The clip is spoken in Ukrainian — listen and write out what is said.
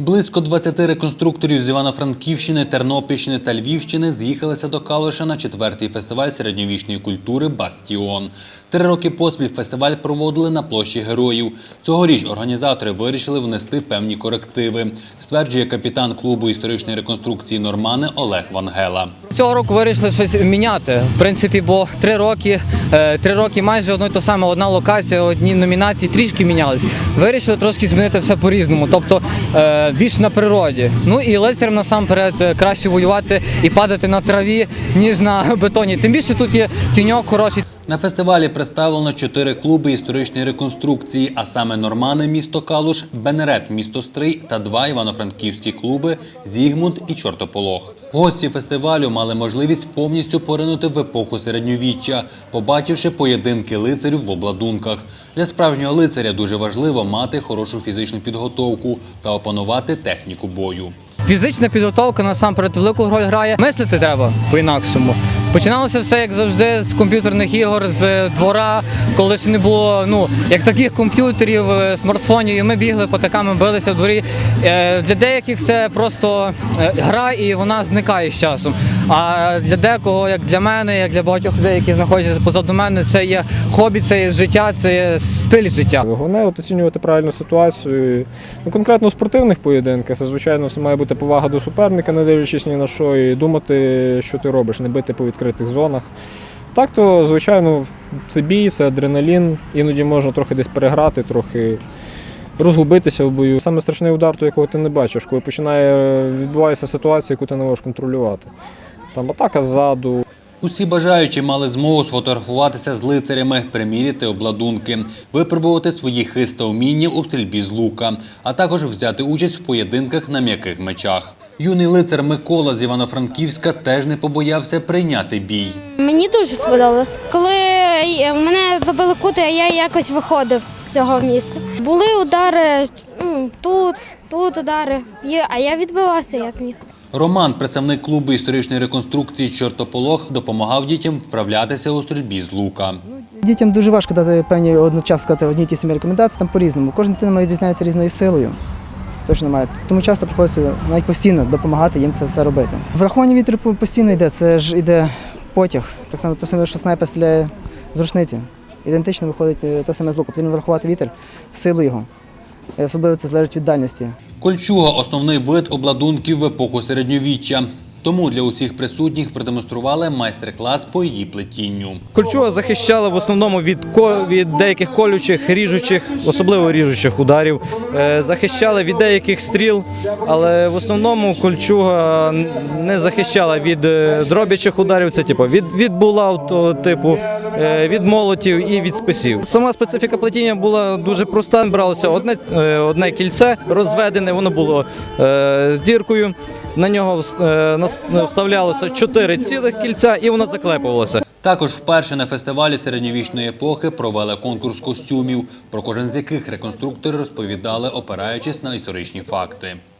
Близько 20 реконструкторів з Івано-Франківщини, Тернопільщини та Львівщини з'їхалися до Калуша на четвертий фестиваль середньовічної культури Бастіон. Три роки поспіль фестиваль проводили на площі героїв. Цьогоріч організатори вирішили внести певні корективи, стверджує капітан клубу історичної реконструкції Нормани Олег Вангела. Цього року вирішили щось міняти. В принципі, бо три роки, е, три роки майже одно й то саме, одна локація, одні номінації трішки мінялись. Вирішили трошки змінити все по-різному, тобто е, більш на природі. Ну і лицарям насамперед е, краще воювати і падати на траві, ніж на бетоні. Тим більше тут є тіньок хороший. На фестивалі представлено чотири клуби історичної реконструкції, а саме Нормани місто Калуш, Бенерет місто Стрий та два івано-франківські клуби Зігмунд і Чортополох. Гості фестивалю мали можливість повністю поринути в епоху середньовіччя, побачивши поєдинки лицарів в обладунках. Для справжнього лицаря дуже важливо мати хорошу фізичну підготовку та опанувати техніку бою. Фізична підготовка насамперед велику роль грає. Мислити треба по-інакшому. Починалося все як завжди з комп'ютерних ігор, з двора, коли ще не було ну як таких комп'ютерів, е, смартфонів, і ми бігли потаками, билися в дворі. Е, Для деяких це просто е, гра і вона зникає з часом. А для декого, як для мене, як для багатьох людей, які знаходяться позаду мене, це є хобі, це є життя, це є стиль життя. Головне от оцінювати правильну ситуацію. Ну, конкретно у спортивних поєдинках це, звичайно, все має бути повага до суперника, не дивлячись ні на що, і думати, що ти робиш, не бити по відкритих зонах. Так то, звичайно, це бій, це адреналін. Іноді можна трохи десь переграти, трохи розгубитися в бою. Саме страшний удар, то якого ти не бачиш, коли починає е, відбувається ситуація, яку ти не можеш контролювати. Там атака ззаду, Усі бажаючі мали змогу сфотографуватися з лицарями, приміряти обладунки, випробувати свої хиста уміння у стрільбі з лука, а також взяти участь в поєдинках на м'яких мечах. Юний лицар Микола з Івано-Франківська теж не побоявся прийняти бій. Мені дуже сподобалось. Коли мене забили кути, а я якось виходив з цього місця. Були удари тут, тут удари, а я відбивався як міг. Роман, представник клубу історичної реконструкції Чортополох, допомагав дітям вправлятися у стрільбі з лука. Дітям дуже важко дати певні одночасно сказати одні ті самі рекомендації, там по-різному. Кожна дитина відрізняється різною силою. Точно має. Тому часто приходиться навіть постійно допомагати їм це все робити. Врахування вітру постійно йде, це ж іде потяг. Так само, то саме, що снайпер стріляє з рушниці. Ідентично виходить е, те саме з луку. Потрібно врахувати вітер, силу його. Особливо це залежить від дальності. Кольчуга основний вид обладунків в епоху середньовіччя. Тому для усіх присутніх продемонстрували майстер-клас по її плетінню. Кольчуга захищала в основному від від деяких колючих, ріжучих, особливо ріжучих ударів. Е, Захищала від деяких стріл, але в основному кольчуга не захищала від е, дробячих ударів. Це типу від, від булаву типу, е, від молотів і від списів. Сама специфіка плетіння була дуже проста. Бралося одне, одне кільце розведене, воно було з діркою. На нього е, нас- вставлялося чотири цілих кільця, і воно заклепувалося. Також вперше на фестивалі середньовічної епохи провели конкурс костюмів, про кожен з яких реконструктори розповідали, опираючись на історичні факти.